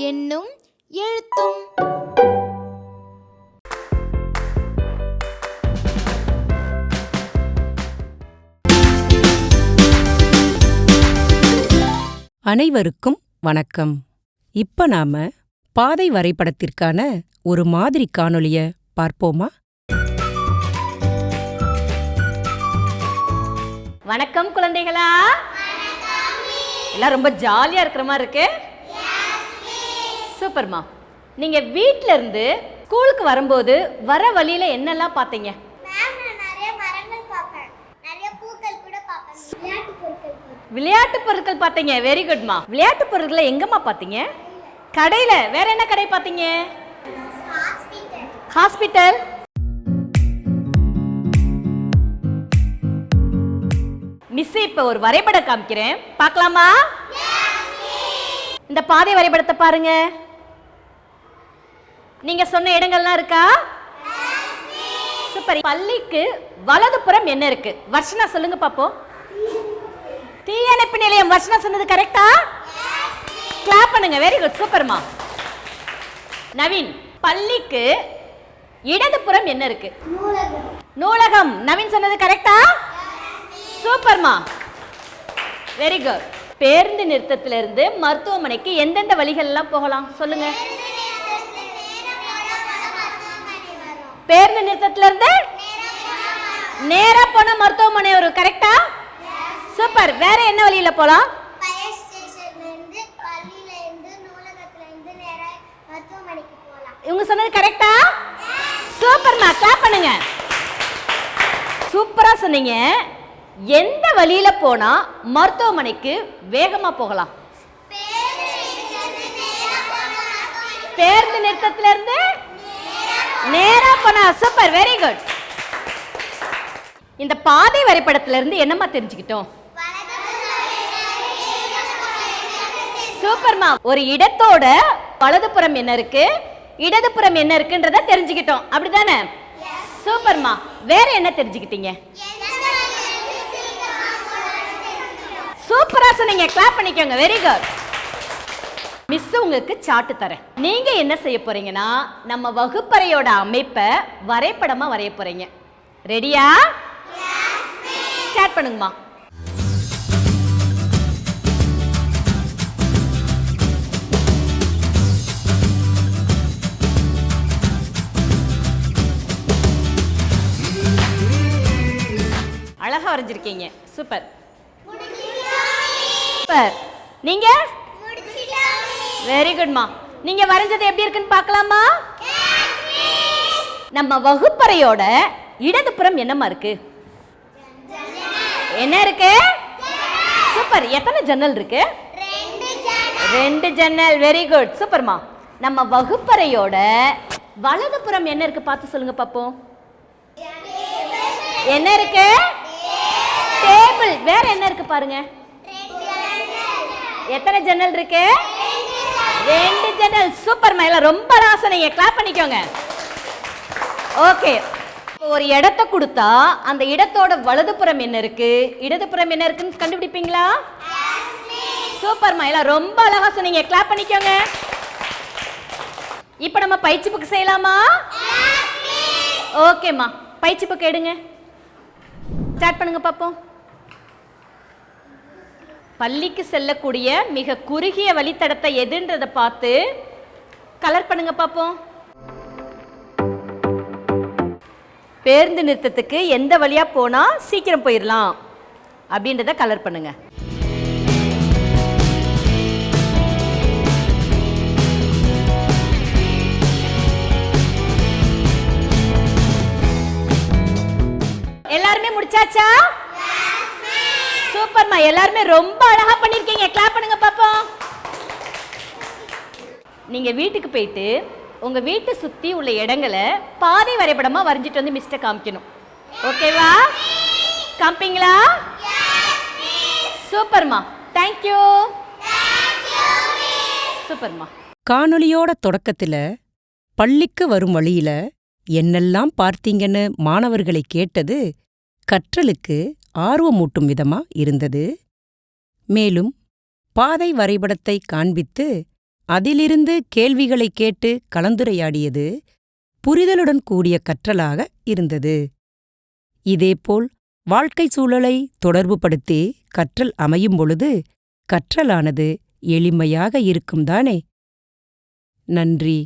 என்னும் எழுத்தும். அனைவருக்கும் வணக்கம். இப்ப நாம பாதை வரைபடத்திற்கான ஒரு மாதிரி காணொளிய பார்ப்போமா? வணக்கம் குழந்தைகளா. எல்லாம் ரொம்ப ஜாலியா இருக்கிற மாதிரி இருக்கு? சூப்பர்மா. நீங்க வீட்ல இருந்து ஸ்கூலுக்கு வரும்போது வர வழியில என்னெல்லாம் பார்த்தீங்க? விளையாட்டு பொருட்கள் பார்த்தீங்க? வெரி குட்மா விளையாட்டு பொருட்களை எங்கம்மா பார்த்தீங்க? கடையில். வேற என்ன கடை பார்த்தீங்க? ஹாஸ்பிட்டல் மிஸ் இப்போ ஒரு வரைபடம் காமிக்கிறேன். பார்க்கலாமா? இந்த பாதை வரைபடத்தை பாருங்க. நீங்க சொன்ன இடங்கள்லாம் இருக்கா? சூப்பர் பள்ளிக்கு வலதுபுறம் என்ன இருக்கு? வர்ஷனா சொல்லுங்க பாப்போம். தீயணைப்பு நிலையம் வசனம் சொன்னது கரெக்டா கிளாப் பண்ணுங்க வெரி குட் சூப்பர்மா நவீன் பள்ளிக்கு இடதுபுறம் என்ன இருக்கு? நூலகம். நூலகம் நவீன் சொன்னது கரெக்டா சூப்பர்மா வெரி குட் பேருந்து நிறுத்தத்துல இருந்து மருத்துவமனைக்கு எந்தெந்த வழிகள்லாம் போகலாம்? சொல்லுங்க. பேருந்து நிறுத்தத்துல இருந்து நேரா போன மருத்துவமனை ஒரு கரெக்டா சூப்பர். வேற என்ன வழியில போலாம்? இவங்க சொன்னது கரெக்டா சூப்பர்மா கிளாப் பண்ணுங்க. சூப்பரா சொன்னீங்க. எந்த வழியில போனா மருத்துவமனைக்கு வேகமா போகலாம்? பேருந்து நிறுத்தத்துல இருந்து நேரா போனா சூப்பர் வெரி குட் இந்த பாதை வரைபடத்துல இருந்து என்னமா தெரிஞ்சுக்கிட்டோம்? சூப்பர்மா ஒரு இடத்தோட வலதுபுறம் என்ன இருக்கு? இடதுபுறம் என்ன இருக்குன்றத தெரிஞ்சுக்கிட்டோம். அப்படிதானே? சூப்பர்மா வேற என்ன தெரிஞ்சுக்கிட்டீங்க? சூப்பரா சொன்னீங்க. கிளாப் பண்ணிக்கோங்க. வெரி குட் மிஸ் உங்களுக்கு சாட்டு தரேன். நீங்க என்ன செய்ய போறீங்கன்னா நம்ம வகுப்பறையோட அமைப்பை வரைபடமா வரைய போறீங்க. ரெடியா ஸ்டார்ட் பண்ணுங்கம்மா. அழகா வரைஞ்சிருக்கீங்க. சூப்பர். சூப்பர். நீங்க? வெரி குட்மா நீங்க வரைஞ்சது எப்படி இருக்குன்னு பார்க்கலாமா? நம்ம வகுப்பறையோட இடதுபுறம் என்னம்மா இருக்கு? என்ன இருக்கு? சூப்பர். எத்தனை ஜன்னல் இருக்கு? ரெண்டு ஜன்னல். வெரி குட் சூப்பர்மா நம்ம வகுப்பறையோட வலதுபுறம் என்ன இருக்கு பார்த்து சொல்லுங்க பாப்போம். என்ன இருக்கு? டேபிள் வேற என்ன இருக்கு பாருங்க? எத்தனை ஜன்னல் இருக்கு? ரெண்டு ஜன்னல் சூப்பர் மேல ரொம்ப ராசனைங்க கிளாப் பண்ணிக்கோங்க. ஓகே ஒரு இடத்த கொடுத்தா அந்த இடத்தோட வலதுபுறம் என்ன இருக்கு? இடதுபுறம் என்ன இருக்குன்னு கண்டுபிடிப்பீங்களா? சூப்பர் மயிலா. ரொம்ப அழகா சொன்னீங்க. கிளாப் பண்ணிக்கோங்க. இப்போ நம்ம பயிற்சி புக்கு செய்யலாமா? ஓகேம்மா பயிற்சி புக்கு எடுங்க. ஸ்டார்ட் பண்ணுங்க பார்ப்போம் பள்ளிக்கு செல்லக்கூடிய மிக குறுகிய வழித்தடத்தை எதுன்றதை பார்த்து கலர் பண்ணுங்க பார்ப்போம் பேருந்து நிறுத்தத்துக்கு எந்த வழியா போனா சீக்கிரம் போயிடலாம் அப்படின்றத கலர் பண்ணுங்க. எல்லாருமே முடிச்சாச்சா? சூப்பர்மா எல்லாருமே ரொம்ப அழகா பண்ணிருக்கீங்க. கிளாப் பண்ணுங்க பாப்போம். நீங்க வீட்டுக்கு போயிட்டு உங்க வீட்டை சுத்தி உள்ள இடங்களை பாதை வரைபடமா வரைஞ்சிட்டு வந்து மிஸ்டர் காமிக்கணும். ஓகேவா காமிப்பீங்களா? சூப்பர்மா. தேங்க்யூ சூப்பர்மா. காணொலியோட தொடக்கத்துல பள்ளிக்கு வரும் வழியில என்னெல்லாம் பார்த்தீங்கன்னு மாணவர்களை கேட்டது கற்றலுக்கு ஆர்வமூட்டும் விதமா இருந்தது. மேலும் பாதை வரைபடத்தை காண்பித்து அதிலிருந்து கேள்விகளை கேட்டு கலந்துரையாடியது புரிதலுடன் கூடிய கற்றலாக இருந்தது. இதேபோல் வாழ்க்கை சூழலை தொடர்புபடுத்தி கற்றல் அமையும் பொழுது கற்றலானது எளிமையாக இருக்கும்தானே நன்றி.